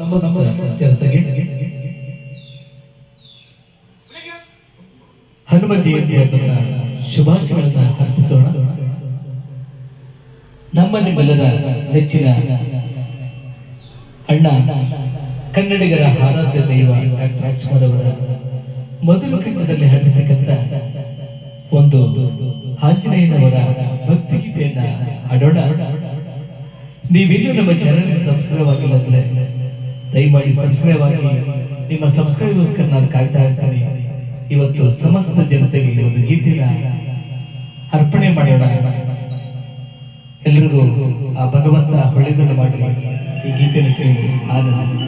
ನಮ್ಮ ಜನತೆಗೆ ಹನುಮ ಜಯಂತಿಯ ಶುಭಾಶಯಗಳನ್ನು ಅರ್ಪಿಸೋಣ. ನಮ್ಮ ನಿಮ್ಮೆಲ್ಲರ ನೆಚ್ಚಿನ ಅಣ್ಣ, ಕನ್ನಡಿಗರ ಆರಾಧ್ಯ ದೈವ ಡಾಕ್ಟರ್ ರಾಜ್ಕುಮಾರ್ ಅವರ ಮೊದಲು ಕಂಠದಲ್ಲಿ ಹಾಡಿರ್ತಕ್ಕಂಥ ಒಂದು ಆಂಜನೇಯನವರ ಭಕ್ತಿಗೀತೆಯನ್ನ ಹಾಡೋಣ. ನೀವಿನ್ನೂ ನಮ್ಮ ಚಾನೆಲ್ ಸಬ್ಸ್ಕ್ರೈಬ್ ದಯಮಾಡಿ ಸಬ್ಸ್ಕ್ರೈಬ್ ಆಗಿ ನಿಮ್ಮ ಸಬ್ಸ್ಕ್ರೈಬ್ಗೋಸ್ಕರ ನಾನು ಕಾಯ್ತಾ ಇರ್ತೇನೆ. ಇವತ್ತು ಸಮಸ್ತ ಜನತೆಗೆ ಒಂದು ಗೀತೆನ ಅರ್ಪಣೆ ಮಾಡೋಣ. ಎಲ್ರಿಗೂ ಆ ಭಗವಂತ ಹೊಳೆದನ್ನು ಮಾಡಿ ಈ ಗೀತೆಯನ್ನು ಕೇಳಿ ಆನಂದಿಸಿ.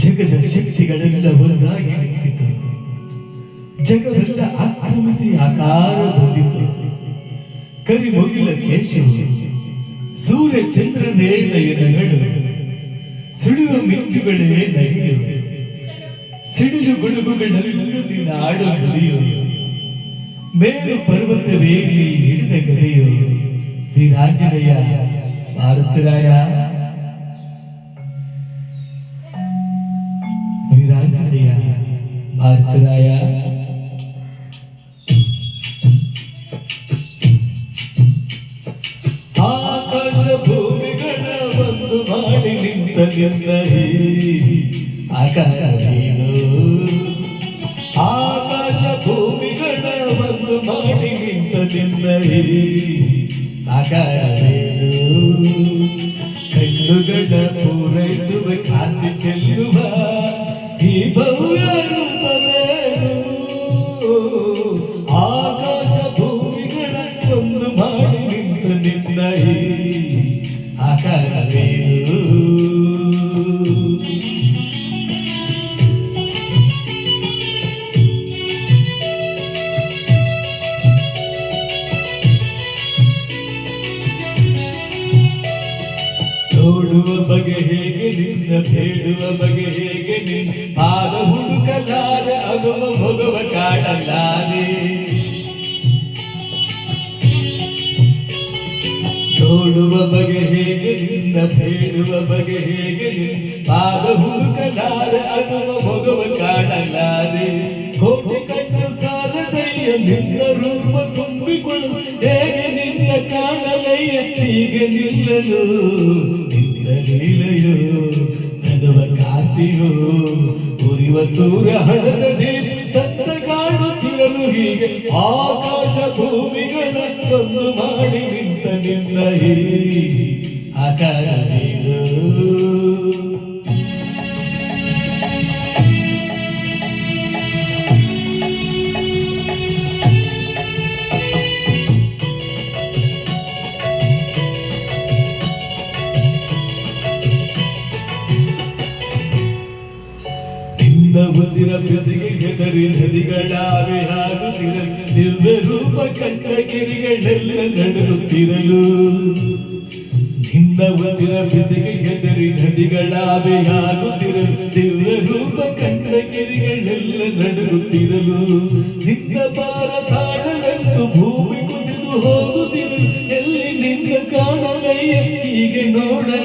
ಜಗದ ಶಕ್ತಿಗಳೆಲ್ಲ ಒಂದಾಗಿ ನಿಂತಿತು ಜಗವೆಲ್ಲ ಆಕ್ರಮಿಸಿ ಆಕಾರ ಬಂದಿತು ಕರಿಮುಗಿಲ ಕೇಶವು, ಸೂರ್ಯ ಚಂದ್ರನೇ ನಯನಗಳು ಸುಳಿಯುವ ಮಿಂಚುಗಳೇ ನಗೆಯು ಸಿಡಿಲು ಗುಡುಗುಗಳಲ್ಲೂ ಆಡು ಮೇಲು ಮೇರು ಪರ್ವತವೇಲಿ ಹಿಡಿದ ಗದೆಯು, ವಿರಾಜನಯ ಭಾರತರಾಯ. ಭಾರತರಾಯ ಆಕಾಶ ಭೂಮಿಗಳ ಒಂದು ಮಾಡಿ ನಿಂತ ನಿನ್ನಹಿ ಆಕಾರವೇನು ಆಕಾಶ ಭೂಮಿಗಳ ಒಂದು ಮಾಡಿ ನಿಂತ ನಿನ್ನಹಿ ನೋಡುವ ಬಗೆ ಹೇಗೆ ನಿನ್ನ, ಬೇಡುವ ಬಗೆ ಹೇಗೆ ನಿನ್ನ? ಪಾದ ಹುಡುಕಲಾರೆ ಅಗಮ ಹೋಗುವ ಕಾಡಲಾರೆ ನೋಡುವ ಬಗೆ ಹೇಗೆ ನಿನ್ನ, ಬೇಡುವ ಬಗೆ ಹೇಗೆ ನಿನ್ನ? ಪಾದ ಹುಡುಕಲಾರೆ ಅಗಮ ಹೋಗುವ ಕಾಡಲಾರೆ ಸಾಲದಯ್ಯ, ನಿನ್ನ ರೂಪ ತುಂಬಿಕೊಳ್ಳು. ಹೇಗೆ ನಿನ್ನ ಕಾಣಲಯ್ಯ ಹೀಗೆ ನಿಲ್ಲಲು. ಲೀಲೆಯೋ ನಗುವ ಕಾಂತಿಯೋ ಉರಿವ ಸೂರ್ಯ ಹಣದ ತತ್ತ ಕಾಣುತ್ತಿರಲು ಹೀಗೆ ಆಕಾಶ ಭೂಮಿಗಳ ಕೊಂದು ಮಾಡಿ ನಿಂತ ನಿನ್ನ ಹೀ ನಿನ್ನ ಉಸಿರ ಬಿಸಿಗೆ ಕೆದರಿ ನದಿಗಳಾವೆ ಆಗುತ್ತಿರ ದಿವ್ಯ ರೂಪ ಕಂಡ ಗಿರಿಗಳೆಲ್ಲ ನಡುತ್ತಿರಲು ನಿನ್ನ ಉಸಿರ ಬಿಸಿಗೆ ಹೆದರಿ ನದಿಗಳಾವೆ ಆಗುತ್ತಿರಲು ದಿವ್ಯ ರೂಪ ಕಂಡ ಗಿರಿಗಳೆಲ್ಲ ನಡುತ್ತಿರಲು ನಿನ್ನ ಬಾರ ಭೂಮಿ ಕುದಿದು ಹೋಗುತ್ತಿರು ಎಲ್ಲಿ ನಿನ್ನ ಕಾಣಲಯ್ಯ ಹೀಗೆ ನೋಡಲು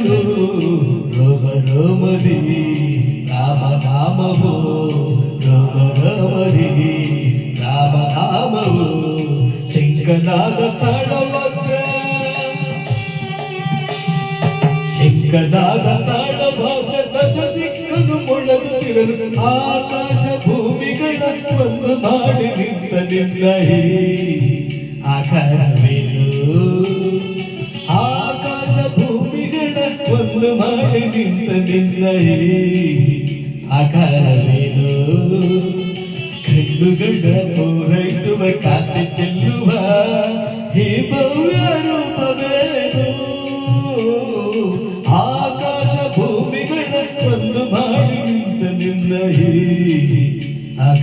ಶಂಕನಾದ ತಾಳವಕ್ಕ ಶಂಕನಾದ ತಾಳವಾಗ ದಶ ದಿಕ್ಕನು ಮೊಳಗುತ್ತಿರಲು ಆಕಾಶ ಭೂಮಿಗಳ ಒಂದು ಮಾಡಿ ನಿಂತ ನಿನ್ನ ಹೀ ಆಕಾರವೇನು ಆಕಾಶ ಭೂಮಿಗಳ ಒಂದು ಮಾಡಿ ನಿಂತ ನಿನ್ನ ಹೀ ಆಕಾರವೇನು ಕಣ್ಣುಗಳ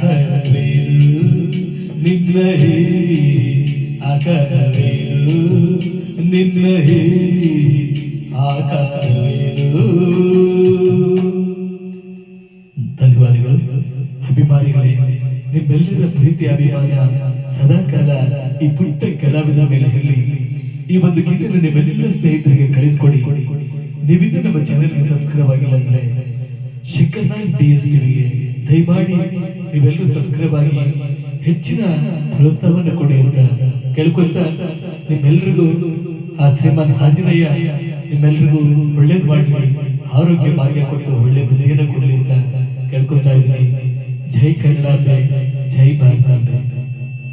ಆಕಾರವೇನು ನಿನ್ನ ಹೀ ಆಕಾರವೇನು ನಿನ್ನ ಹೀ ಆಕಾರವೇನು ಧನ್ಯವಾದಗಳು. ಅಭಿಮಾನಿಗಳೇ ನಿಮ್ಮೆಲ್ಲರ ಪ್ರೀತಿ ಅಭಿಮಾನ ಸದಾಕಾಲ ಈ ಪುಟ್ಟ ಕಲಾವಿದ ಮೇಲೆ ಇರಲಿ ಈ ಒಂದು ಗೀತೆಯನ್ನು ನಿಮ್ಮೆಲ್ಲ ಸ್ನೇಹಿತರಿಗೆ ಕಳಿಸ್ಕೊಡಿ ನೀವಿನ್ನೂ ನಮ್ಮ ಚಾನೆಲ್ಗೆ ಸಬ್ಸ್ಕ್ರೈಬ್ ಆಗಿಲ್ಲ ಅಂದ್ರೆ ಶಿಖರ್ನ ಡಿ ಎಸ್ ಟಿವಿಗೆ ದಯಮಾಡಿ ನೀವೆಲ್ಲರೂ ಸಬ್ಸ್ಕ್ರೈಬ್ ಆಗಿ ಹೆಚ್ಚಿನ ಪ್ರೋತ್ಸಾಹವನ್ನು ಕೊಡಿ ಅಂತ ಕೇಳ್ಕೊಳ್ತಾ ನಿಮ್ಮೆಲ್ರಿಗೂ ಆ ಶ್ರೀಮಾನ್ ಆಂಜನೇಯ ನಿಮ್ಮೆಲ್ರಿಗೂ ಒಳ್ಳೇದು ಮಾಡಿ ಆರೋಗ್ಯ ಭಾಗ್ಯ ಕೊಟ್ಟು ಒಳ್ಳೆ ಬುದ್ಧಿಯನ್ನು ಕೊಡಲಿ ಅಂತ ಕೇಳ್ಕೊತಾ ಇದ್ದೀನಿ. ಜೈ ಕನ್ನಡಾಂಬೆ ಜೈ ಭಾರತಾಂಬೆ